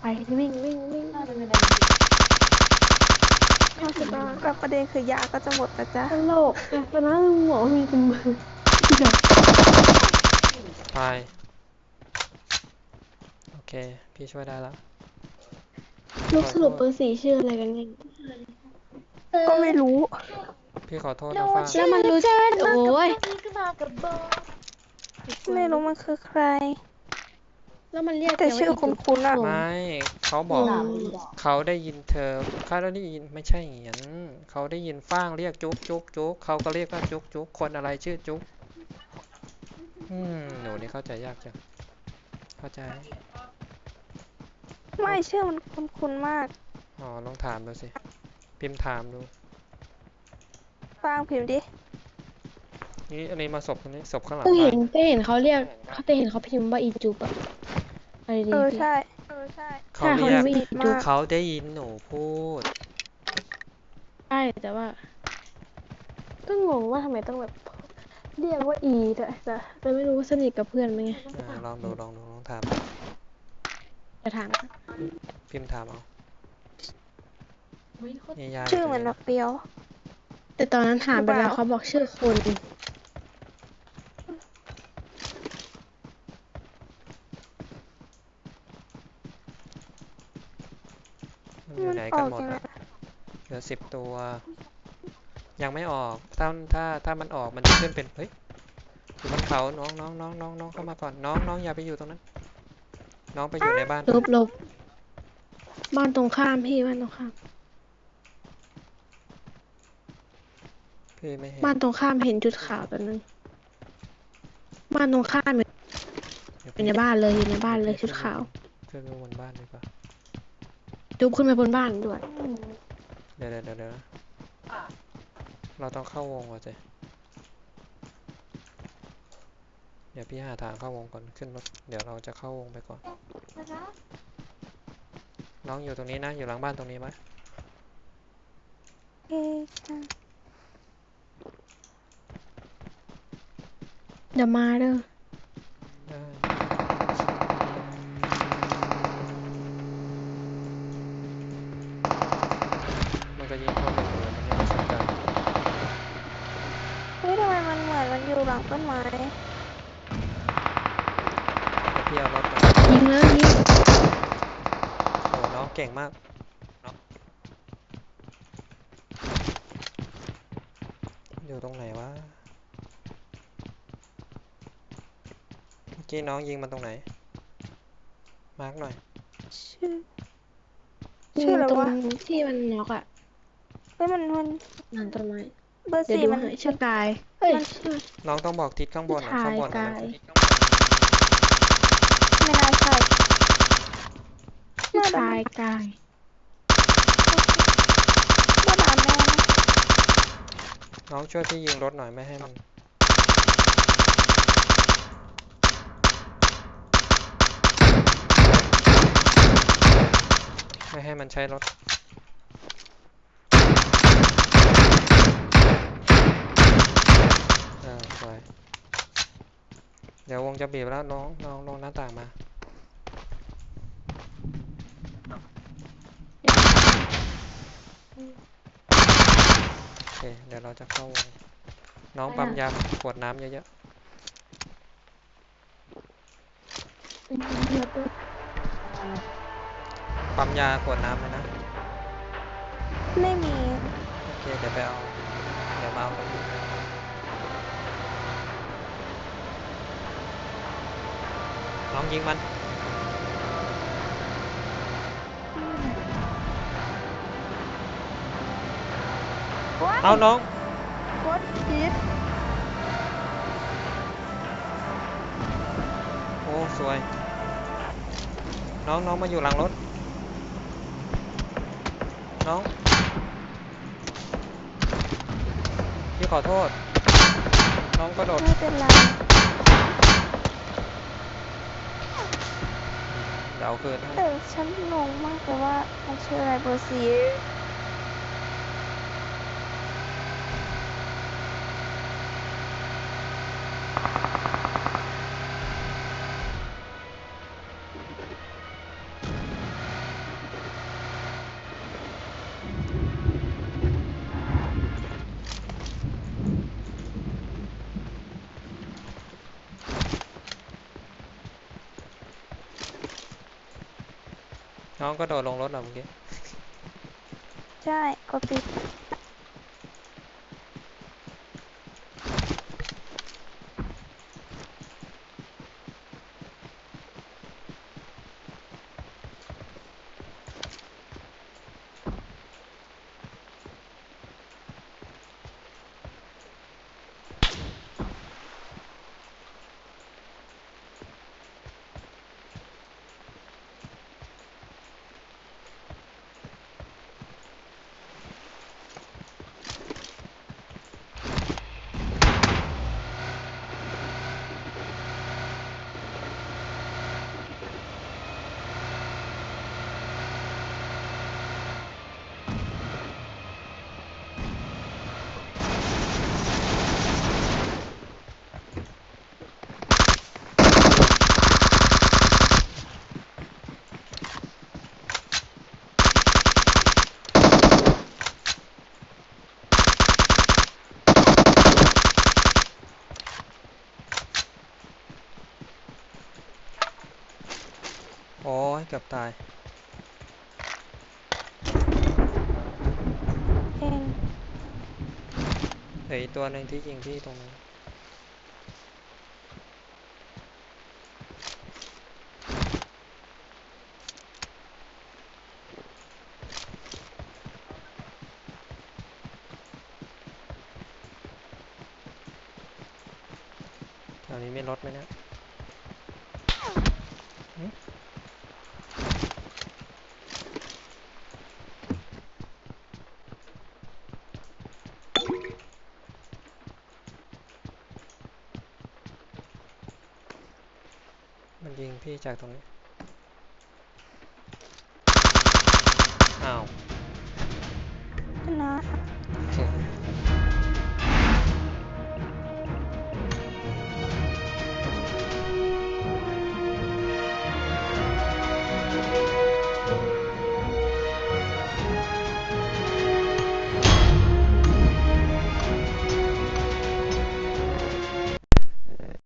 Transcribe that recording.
ไปวิ่งวิ่งวิ่งน่าจะเป็นอะไรห้าสิบบาทก็ประเด็นคือยาก็จะหมดแล้วจ้ะตลกแต่ตอนนั้นลุงบอมีเป็นมือไปโอเค พี่ช่วยได้แล้วลูกสรุปเบอร์สี่ชื่ออะไรกันเนี่ยก็ไม่รู้ พี่ขอโทษนะฟ้าแล้วมันรู้จักโอ้ยไม่รู้มันคือใคร แล้วมันเรียกแต่เธว่าชื่ออีคุจุ๊ณคุณอะงงไม่เขาบอกสามลีดอกเขาได้ยินเธอเขาได้ยินไม่ใช่อย่างนั้นเขาได้ยินฟ้างเรียกจุ๊กจุ๊กจุ๊กเขาก็เรียกว่าจุ๊กจุ๊กคนอะไรชื่อจุ๊กอืมหนูนี่เข้าใจยากจังเข้าใจ ไม่ชื่อมันคุณคุณมากอ๋อลองถามดูสิ พิมพ์ถามดูฟังพิมพ์ดิ นี่อันนี้มาศพตรงนี้ศพข้างหลังก็บ้าเห็นนก็เห็นเขาเรียกเขาแต่เห็นเขาพิมพ์ว่าอีจุ๊บอะอะไรดี เออพี่ใช่ เออใช่ เขาใช่เขาเรียกไม่มาก เขาได้ยินหนูพูด ใช่แต่ว่า ก็งงว่าทำไมต้องแบบเรียกว่าอีแต่แต่แต่ไม่รู้ว่าสนิทกับเพื่อนไหมไงอ่าลองดูลองดูลองถามจะถามพิมพ์ถามเอานี่ยายชื่อเหมือนนักเปียว แต่ตอนนั้นถามไปแล้วเขาบอกชื่อคน อยู่มันไหนอกัอนกหมดยังไงอะเหลือสิบตัว ยังไม่ออก ถ้าถ้าถ้ามันออกมันจะขึ้นเป็น เฮ้ยอยู่บนเขา น้องน้องน้องน้องน้องเข้ามาก่อน น้องน้องอย่าไปอยู่ตรงนั้น น้องไปอยู่ในบ้าน ลบลบบ้านตรงข้ามพี่บ้านตรงข้าม พี่ไม่เห็นบ้านตรงข้ามเห็นจุดขาวตัวนึงบ้านตรงข้ามอยู่เดี๋ยวอยู่พี่ในบ้านเลยอยู่ในบ้านเลยชุดขาว ขึ้นไปบนบ้านดีกว่า จุ๊บขึ้นไปบนบ้านด้วย เดี๋ยวเดี๋ยวเดี๋ยวเดี๋ยวนะเราต้องเข้าวงก่อนสิเดี๋ยวพี่หาทางเข้าวงก่อนขึ้นรถเดี๋ยวเราจะเข้าวงไปก่อน น้องอยู่ตรงนี้นะ อยู่หลังบ้านตรงนี้ไหมเอ๊ะจ้ะเดี๋ยวมาเด้อ ได้มันก็ยิงเข้าไปอยู่มันไม่ได้สนใจ เฮ้ยทำไมมันเหมื อนมันอยู่หลังต้นไม้แล้วพี่เอารถมายิงเลยยิงโอ้น้องเก่งมากน้องอยู่ตรงไหนวะเมื่อกี้น้องยิงมันตรงไหน มาร์กหน่อย ชื่อยิชื่งออะไรตรงวะที่มันน็อกอะเฮ้ยมันมัน หลังต้นไม้ เบอร์เดี๋ยวสี่ดูมัน ให้ชื่อกายเฮ้ย มันชื่อ น้องต้องบอกทิศข้างบนอะชายข้างบนอะกายมันคือไม่น่าใช่ชื่อชายกาย บ้านหลานแม่นะน้องช่วยพี่ยิงรถหน่อยไม่ให้มัน ไม่ให้มันใช้รถ สวยเดี๋ยววงจะบีบแล้วน้องน้องลงหน้าต่างมา โอเค เดี๋ยวเราจะเข้าวง น้องปั๊มยาขวดน้ำเยอะๆ ปั๊มยาขวดน้ำเลยนะ ไม่มี โอเค เดี๋ยวไปเอา เดี๋ยวมาเอาตรงนี้ น้องยิงมัน เอาน้อง กดคิดโอ้สวย น้องน้องมาอยู่หลังรถ น้อง พี่ขอโทษ น้องกระโดด ไม่เป็นไร เราคือแต่ฉันงงมากเลยว่ามันชื่ออะไรเบอร์สี่ น้องก็โดดลงรถเหรอเมื่อกี้ ใช่ กดปิด โอ้ยเกือบตาย เองเหลืออีกตัวหนึ่งที่ยิงพี่ตรงนั้นแถวนี้มีรถไหมเนี่ย มันยิงพี่จากตรงนี้ อ้าว ชนะ